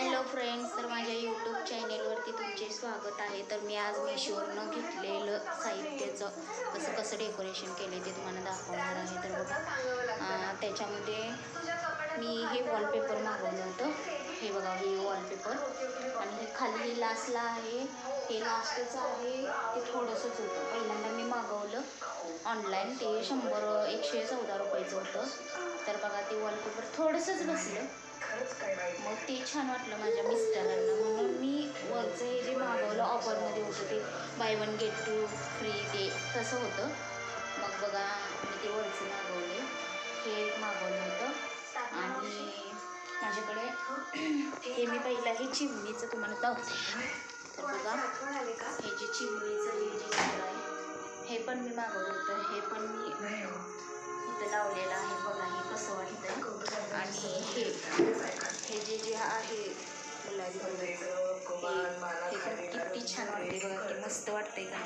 Hello friends तर माझ्या YouTube चॅनेलवरती तुमचे स्वागत आहे. तर मी आज मिशोवरनं घेतलेलं साहित्याचं कसं कसं डेकोरेशन केले ते तुम्हाला दाखवणार आहे. तर बघा त्याच्यामध्ये मी हे वॉलपेपर मागवलं होतं. हे बघा हे वॉलपेपर आणि हे खाली हे लास्टला आहे. हे लास्टचं आहे ते थोडंसंच होतं. पहिल्यांदा मी मागवलं ऑनलाईन ते शंभर एकशे चौदा रुपयाचं होतं. तर बघा ते वॉलपेपर थोडंसंच बसलं. मग ते छान वाटलं माझ्या मिस्टरांना. म्हणून मी वरचं हे जे मागवलं ऑफरमध्ये होतं ते buy one get two free ते तसं होतं. मग बघा मी ते वरचं मागवले. हे मागवलं होतं. आणि माझ्याकडे हे मी पहिला हे चिमणीचं तुम्हाला दाखवते. तर बघा हे जे चिमणीचं हे जे आहे हे पण मी मागवलं होतं. हे पण मी इथं लावलेलं आहे. किती छान वाटते बघा किती मस्त वाटते का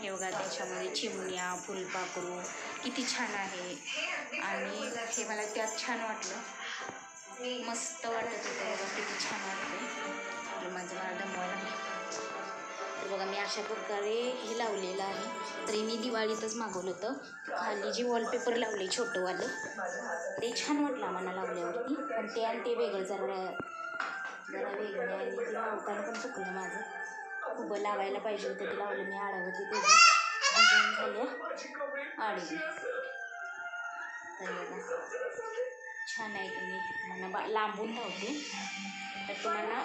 हे बघा त्याच्यामध्ये चिमण्या फुलपाखरू किती छान आहे आणि हे मला त्यात छान वाटलं. मस्त वाटत होतं बघा किती छान वाटते माझं मला दमवायला तर बघा मी अशा प्रकारे हे लावलेलं आहे तरी मी दिवाळीतच मागवलं होतं खाली जे वॉलपेपर लावले छोटंवालं ते छान वाटलं. आम्हाला लावल्यावरती पण ते आणि ते वेगळं जरा जरा वेगळी आणि ती लावताना पण चुकलं माझं. उभं लावायला पाहिजे होतं ते लावलं मी आडावरती ते आडवी. तर छान आहे तुम्ही मला बा लांबून नव्हती तर तुम्हाला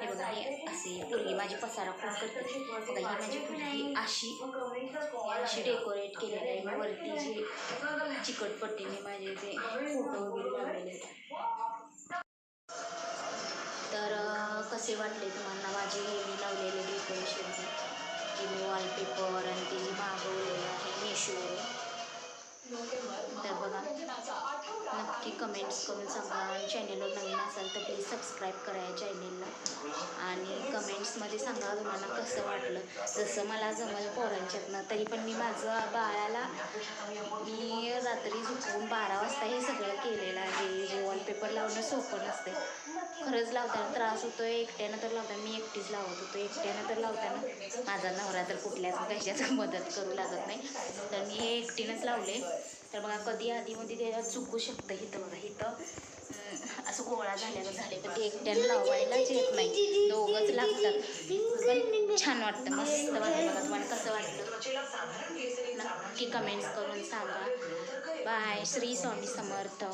हे बघा हे असे पूर्वी माझी पसारा खूप करते. बघा ही माझी पूर्वी अशी अशी डेकोरेट केलेली आहे. मी वरती जे चिकटपट्टीने माझे ते फोटो वगैरे लावलेले आहेत. कसे वाटले तुम्हाला माझे मी लावलेले डेकोरेशनचे की मी वॉलपेपर आणि ते जे मागवलेलं आहे मेशोवर तर बघा नक्की कमेंट्स करून सांगा. चॅनेलवर नवीन असाल तर प्लीज सबस्क्राईब करा या चॅनेलला आणि कमेंट्समध्ये सांगा तुम्हाला कसं वाटलं. जसं मला जमल पोरांच्यातनं तरी पण मी माझं बाळाला मी रात्री झुकवून बारा वाजता हे पेपर लावणं सोपं नसते खरंच लावताना त्रास होतो एकट्यानं तर लावताना मी एकटीच लावत होतो एकट्यानं तर लावताना. माझा नवरा तर कुठल्याच कशाच मदत करू लागत नाही. तर मी हे एकटीनंच लावले. तर बघा कधी आधीमध्ये म्हणजे त्याला चुकू शकतं इथं बघा इथं. असं गोळा झाल्यानं झाले पण ते एकट्यानं लावायलाच येत नाही. दोघंच लागतात. पण छान वाटतं मस्त वाटतं बघा तुम्हाला कसं वाटतं? नक्की कमेंट्स करून सांगा. बाय श्री स्वामी समर्थ.